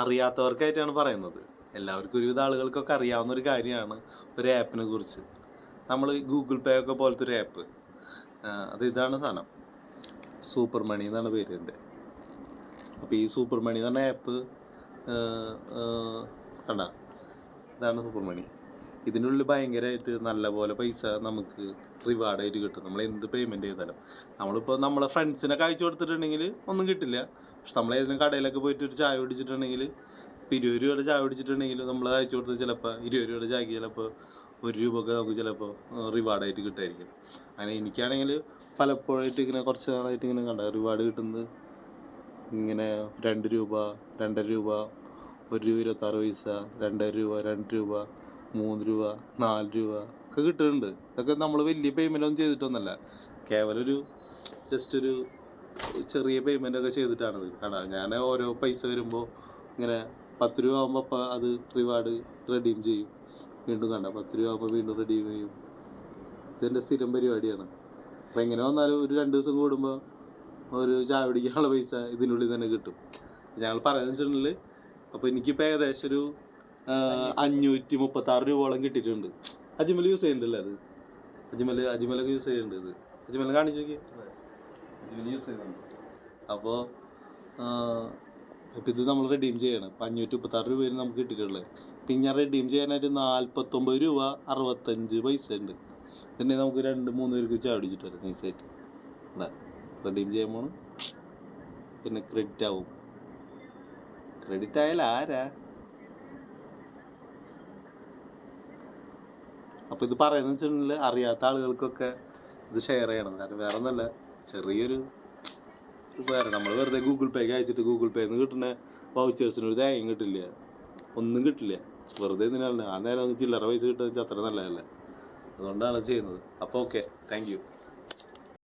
അറിയാത്തവർക്കായിട്ടാണ് പറയുന്നത്. എല്ലാവർക്കും ഒരുവിധ ആളുകൾക്കൊക്കെ അറിയാവുന്ന ഒരു കാര്യമാണ് ഒരു ആപ്പിനെ കുറിച്ച്. നമ്മൾ ഗൂഗിൾ പേ ഒക്കെ പോലത്തെ ഒരു ആപ്പ് അത് ഇതാണ് സാധനം. സൂപ്പർ മണി എന്നാണ് പേര് എന്റെ. അപ്പോൾ ഈ സൂപ്പർ മണി എന്ന് പറഞ്ഞ ആപ്പ് കണ്ട? ഇതാണ് സൂപ്പർ മണി. ഇതിന്റെ ഉള്ളിൽ ഭയങ്കരമായിട്ട് നല്ല പോലെ പൈസ നമുക്ക് റിവാർഡായിട്ട് കിട്ടും. നമ്മൾ എന്ത് പേയ്മെന്റ് ചെയ്താലും. നമ്മളിപ്പോൾ നമ്മളെ ഫ്രണ്ട്സിനൊക്കെ അയച്ചു കൊടുത്തിട്ടുണ്ടെങ്കിൽ ഒന്നും കിട്ടില്ല. പക്ഷെ നമ്മൾ ഏതെങ്കിലും കടയിലൊക്കെ പോയിട്ട് ഒരു ചായ കുടിച്ചിട്ടുണ്ടെങ്കിൽ ഇപ്പോൾ ഇരുപത് രൂപയുടെ ചായ കുടിച്ചിട്ടുണ്ടെങ്കിൽ നമ്മൾ അയച്ചു കൊടുത്ത് ചിലപ്പോൾ ഇരുപത് രൂപയുടെ ചായക്ക് ചിലപ്പോൾ ഒരു രൂപയൊക്കെ നമുക്ക് ചിലപ്പോൾ റിവാർഡായിട്ട് കിട്ടുമായിരിക്കും. അങ്ങനെ എനിക്കാണെങ്കിൽ പലപ്പോഴായിട്ട് ഇങ്ങനെ കുറച്ച് നാളായിട്ട് ഇങ്ങനെ കണ്ട റിവാർഡ് കിട്ടുന്നത് ഇങ്ങനെ രണ്ട് രൂപ രണ്ടര രൂപ ഒരു രൂപ ഇരുപത്താറ് പൈസ രണ്ടര രൂപ രണ്ട് രൂപ മൂന്ന് രൂപ നാല് രൂപ ഒക്കെ കിട്ടുന്നുണ്ട്. ഇതൊക്കെ നമ്മൾ വലിയ പേയ്മെന്റ് ഒന്നും ചെയ്തിട്ടൊന്നുമല്ല. കേവലം ഒരു ജസ്റ്റ് ഒരു ചെറിയ പേയ്മെന്റ് ഒക്കെ ചെയ്തിട്ടാണ് കാരണം ഞാൻ ഓരോ പൈസ വരുമ്പോൾ ഇങ്ങനെ പത്ത് രൂപ ആകുമ്പോൾ അപ്പം അത് റിവാർഡ് റെഡീം ചെയ്യും. വീണ്ടും കണ്ട? പത്ത് രൂപ ആകുമ്പോൾ വീണ്ടും റെഡീം ചെയ്യും. ഇതെന്റെ സ്ഥിരം പരിപാടിയാണ്. അപ്പം എങ്ങനെ വന്നാലും ഒരു രണ്ട് ദിവസം കൂടുമ്പോൾ ഒരു ചായ പിടിക്കാനുള്ള പൈസ ഇതിനുള്ളിൽ തന്നെ കിട്ടും. ഞങ്ങൾ പറയുന്നത് വെച്ചിട്ടുണ്ടെങ്കിൽ അപ്പോൾ എനിക്കിപ്പോൾ ഏകദേശം ഒരു അഞ്ഞൂറ്റി മുപ്പത്തി ആറ് രൂപയോളം കിട്ടിയിട്ടുണ്ട്. അജ്മൽ യൂസ് ചെയ്യുന്നുണ്ടല്ലേ അത്? അജ്മൽ അജ്മലൊക്കെ യൂസ് ചെയ്യുന്നുണ്ട് ഇത്? അജ്മൽ കാണിച്ചു നോക്കി അജ്മൽ യൂസ് ചെയ്യുന്നുണ്ട് അപ്പോൾ ഇപ്പം ഇത് നമ്മൾ റെഡീം ചെയ്യണം. ഇപ്പം അഞ്ഞൂറ്റി മുപ്പത്താറ് രൂപയിൽ നമുക്ക് കിട്ടിയിട്ടുള്ളത്. പിന്നെ ഞാൻ റെഡീം ചെയ്യാനായിട്ട് നാൽപ്പത്തൊമ്പത് രൂപ അറുപത്തഞ്ച് പൈസ ഉണ്ട്. പിന്നെ നമുക്ക് രണ്ട് മൂന്ന് പേർക്ക് ചാടിച്ചിട്ട് വരാം നൈസായിട്ട് അല്ലേ? റെഡീം ചെയ്യുമ്പോൾ പിന്നെ ക്രെഡിറ്റ് ആവും. ക്രെഡിറ്റ് ആയാൽ ആരാ? അപ്പോൾ ഇത് പറയുന്നത് വെച്ചിട്ടുണ്ടെങ്കിൽ അറിയാത്ത ആളുകൾക്കൊക്കെ ഇത് ഷെയർ ചെയ്യണം. കാരണം വേറെ ഒന്നല്ല ചെറിയൊരു ഉപകാരം. നമ്മൾ വെറുതെ ഗൂഗിൾ പേക്ക് അയച്ചിട്ട് ഗൂഗിൾ പേയിൽ നിന്ന് കിട്ടുന്ന വൗച്ചേഴ്സിന് ഒരു തേങ്ങയും കിട്ടില്ല. ഒന്നും കിട്ടില്ല. വെറുതെ എന്തിനാണ് ആ നേരം ചില്ലറ പൈസ കിട്ടുക അത്ര നല്ലതല്ലേ? അതുകൊണ്ടാണ് ചെയ്യുന്നത്. അപ്പോൾ ഓക്കെ താങ്ക്